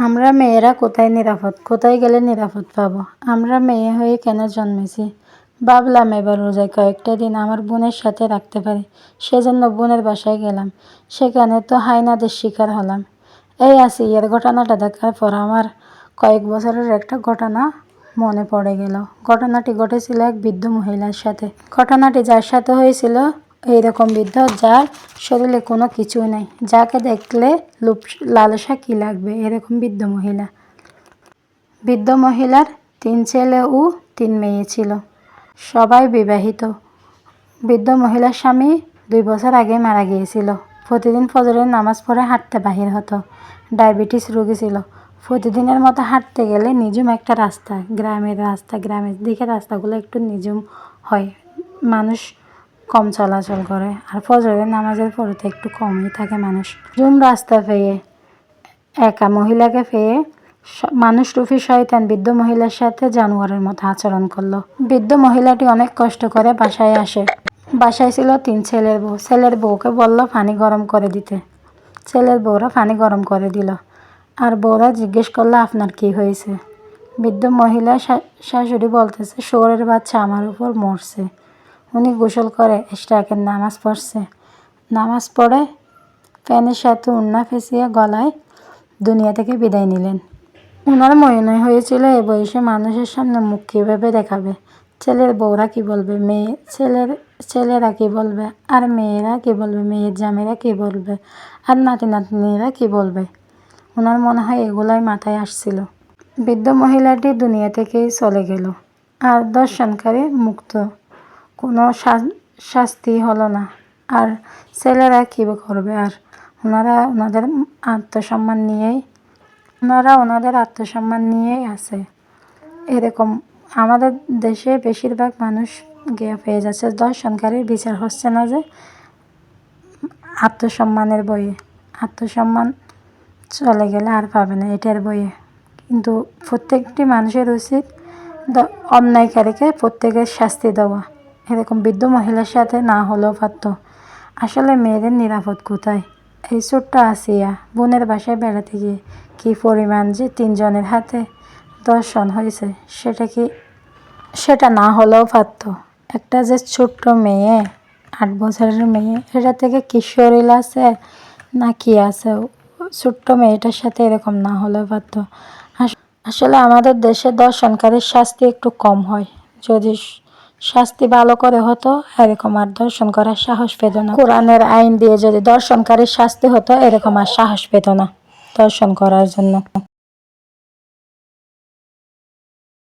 আমরা মেয়েরা কোথায় নিরাপদ? কোথায় গেলে নিরাপদ পাবো? আমরা মেয়ে হয়ে কেন জন্মেছি? ভাবলাম এবার রোজায় কয়েকটা দিন আমার বোনের সাথে রাখতে পারি। সেজন্য বোনের বাসায় গেলাম। সেখানে তো হাইনাদের শিকার হলাম। এই আসি এর ঘটনাটা দেখার পর আমার কয়েক বছরের একটা ঘটনা মনে পড়ে গেল। ঘটনাটি ঘটেছিল এক বৃদ্ধ মহিলার সাথে। ঘটনাটি যার সাথে হয়েছিল এইরকম বৃদ্ধ যার শরীরে কোনো কিছুই নেই। যাকে দেখলে লুপ লালসা কী লাগবে? এরকম বৃদ্ধ মহিলা। বৃদ্ধ মহিলার তিন ছেলে ও তিন মেয়ে ছিল। সবাই বিবাহিত। বৃদ্ধ মহিলার স্বামী দুই বছর আগে মারা গিয়েছিল। প্রতিদিন ফজরের নামাজ পড়ে হাঁটতে বাহির হতো। ডায়াবেটিস রোগী ছিল। প্রতিদিনের মতো হাঁটতে গেলে নিজুম একটা রাস্তা। গ্রামের রাস্তা, গ্রামের দিকে রাস্তাগুলো একটু নিজুম হয়। মানুষ কম চলাচল করে। আর ফজরের নামাজের পরে তো একটু কমই থাকে মানুষ। জুম রাস্তা পেয়ে, একা মহিলাকে পেয়ে মানুষ রূপী শয়তান বৃদ্ধ মহিলার সাথে জানোয়ারের মতো আচরণ করল। বৃদ্ধ মহিলাটি অনেক কষ্ট করে বাসায় আসে। বাসায় ছিল তিন ছেলের বউ। ছেলের বউকে বলল, পানি গরম করে দিতে। ছেলের বউরা পানি গরম করে দিল। আর বউরা জিজ্ঞেস করল, আপনার কি হয়েছে? বৃদ্ধ মহিলা শাশুড়ি বলতেছে শোরের বাচ্চা আমার উপর মরছে। উনি গোসল করে ইশরাকের নামাজ পড়ছে। নামাজ পড়ে ফ্যানের সাথে উন্না ফেঁসিয়ে গলায় দুনিয়া থেকে বিদায় নিলেন। ওনার মনে হয়েছিল এ বয়সে মানুষের সামনে মুখ কীভাবে দেখাবে? ছেলের বউরা কি বলবে? মেয়ে ছেলের, ছেলেরা কি বলবে? আর মেয়েরা কি বলবে? মেয়ের জামেরা কি বলবে? আর নাতি নাতনিরা কি বলবে? ওনার মনে হয় এগুলাই মাথায় আসছিল। বৃদ্ধ মহিলাটি দুনিয়া থেকেই চলে গেল। আর দর্শনকারী মুক্ত। কোনো শাস্তি হলো না। আর ছেলেরা কী করবে? আর ওনারা ওনাদের আত্মসম্মান নিয়েই, ওনারা ওনাদের আত্মসম্মান নিয়েই আছে। এরকম আমাদের দেশে বেশিরভাগ মানুষ গিয়ে পেয়ে যাচ্ছে। দর্শনকারীর বিচার হচ্ছে না যে আত্মসম্মানের বইয়ে। আত্মসম্মান চলে গেলে আর পাবে না এটার বইয়ে। কিন্তু প্রত্যেকটি মানুষের উচিত অন্যায়কারীকে প্রত্যেকের শাস্তি দেওয়া। এরকম বৃদ্ধ মহিলার সাথে না হলেও পারত। আসলে মেয়েদের নিরাপদ কোথায়? এই ছোট্ট আসিয়া বোনের বাসায় বেড়াতে গিয়ে কী পরিমাণ যে তিনজনের হাতে দর্শন হয়েছে, সেটা কি সেটা না হলেও পারত। একটা যে ছোট্ট মেয়ে, আট বছরের মেয়ে, এটা থেকে কি শরীর আছে না কি আছে? ছোট্ট মেয়েটার সাথে এরকম না হলেও পারত। আস- আসলে আমাদের দেশে দর্শনকারীর শাস্তি একটু কম হয়। যদি শাস্তি ভালো করে হতো, এরকম আর দর্শন করার সাহস পেত না। কোরআনের আইন দিয়ে যদি দর্শনকারীর শাস্তি হতো, এরকম আর সাহস পেত না দর্শন করার জন্য।